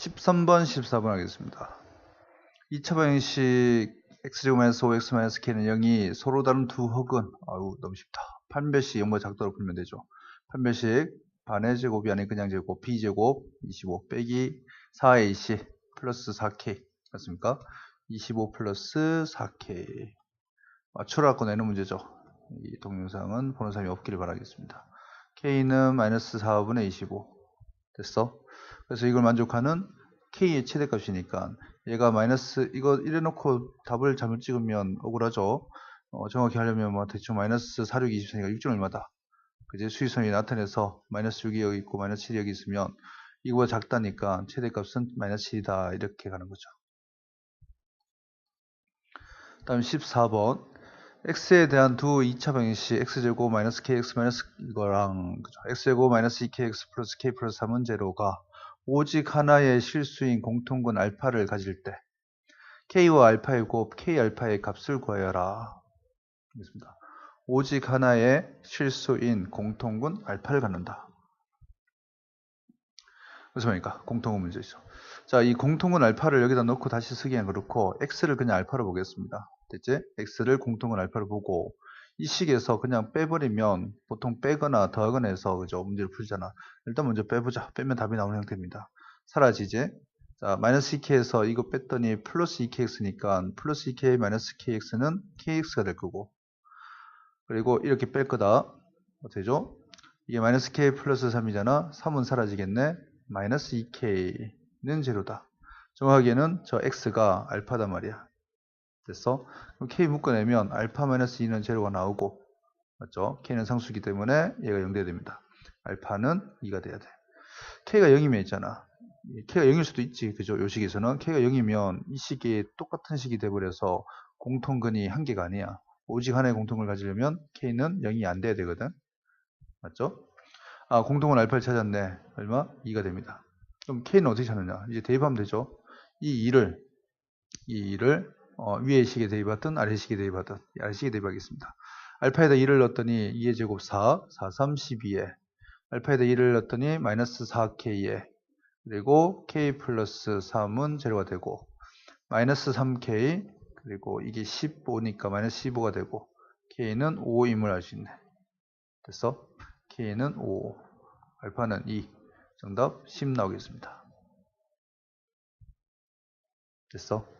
13번, 14번 하겠습니다. 2차 방정식 x-5x-k는 0이 서로 다른 두 흑은 아유 너무 쉽다. 판별식 0보 작도로 풀면 되죠. 판별식 반의 제곱이 아닌 그냥 제곱 b제곱 25 빼기 4ac 플러스 4k 맞습니까? 25 플러스 4k 맞추라고 내는 문제죠. 이 동영상은 보는 사람이 없기를 바라겠습니다. k는 마이너스 4분의 25 됐어? 그래서 이걸 만족하는 k의 최대값이니까 얘가 마이너스 이거 이래놓고 답을 잘못 찍으면 억울하죠. 어, 정확히 하려면 뭐 대충 마이너스 4, 6, 24니까 6점 얼마다. 그제 수위선이 나타내서 마이너스 6이 여기 있고 마이너스 7이 여기 있으면 이거보다 작다니까 최대값은 마이너스 7이다 이렇게 가는 거죠. 다음 14번 x에 대한 두 2차 방정식 x제곱 마이너스 kx 마이너스 이거랑 그죠? x제곱 마이너스 2kx 플러스 k 플러스 3은 제로가 오직 하나의 실수인 공통근 알파를 가질 때 k와 알파의 곱 k 알파의 값을 구하여라. 알겠습니다. 오직 하나의 실수인 공통근 알파를 갖는다. 그래서 보니까 공통근 문제죠. 자, 이 공통근 알파를 여기다 넣고 다시 쓰기엔 그렇고 x를 그냥 알파로 보겠습니다. 됐지? x를 공통근 알파로 보고 이 식에서 그냥 빼버리면 보통 빼거나 더하거나 해서 그죠 문제를 풀잖아. 일단 먼저 빼보자. 빼면 답이 나오는 형태입니다. 사라지지 자 마이너스 2k에서 이거 뺐더니 플러스 2kx니까 플러스 2k 마이너스 kx는 kx가 될 거고. 그리고 이렇게 뺄 거다. 어떻게 죠? 이게 마이너스 k 플러스 3이잖아. 3은 사라지겠네. 마이너스 2k는 제로다. 정확하게는 저 x가 알파단 말이야 됐어? 그럼 k 묶어내면 알파 마이너스 2는 제로가 나오고 맞죠? k는 상수기 때문에 얘가 0 돼야 됩니다. 알파는 2가 돼야 돼. k가 0이면 있잖아. k가 0일 수도 있지. 그죠? 요 식에서는 k가 0이면 이 식이 똑같은 식이 돼버려서 공통근이 한 개가 아니야. 오직 하나의 공통을 가지려면 k는 0이 안 돼야 되거든. 맞죠? 아, 공통은 알파를 찾았네. 얼마? 2가 됩니다. 그럼 k는 어떻게 찾느냐? 이제 대입하면 되죠. 이 2를 이 2를 어, 위의 식에 대입하든 아래 식에 대입하든 아래 식에 대입하겠습니다. 알파에다 1을 넣었더니 2의 제곱 4, 4, 3, 12에 알파에다 1을 넣었더니 마이너스 4k에 그리고 k 플러스 3은 제로가 되고 마이너스 3k 그리고 이게 15니까 마이너스 15가 되고 k는 5임을 알 수 있네. 됐어? k는 5, 알파는 2. 정답 10 나오겠습니다. 됐어?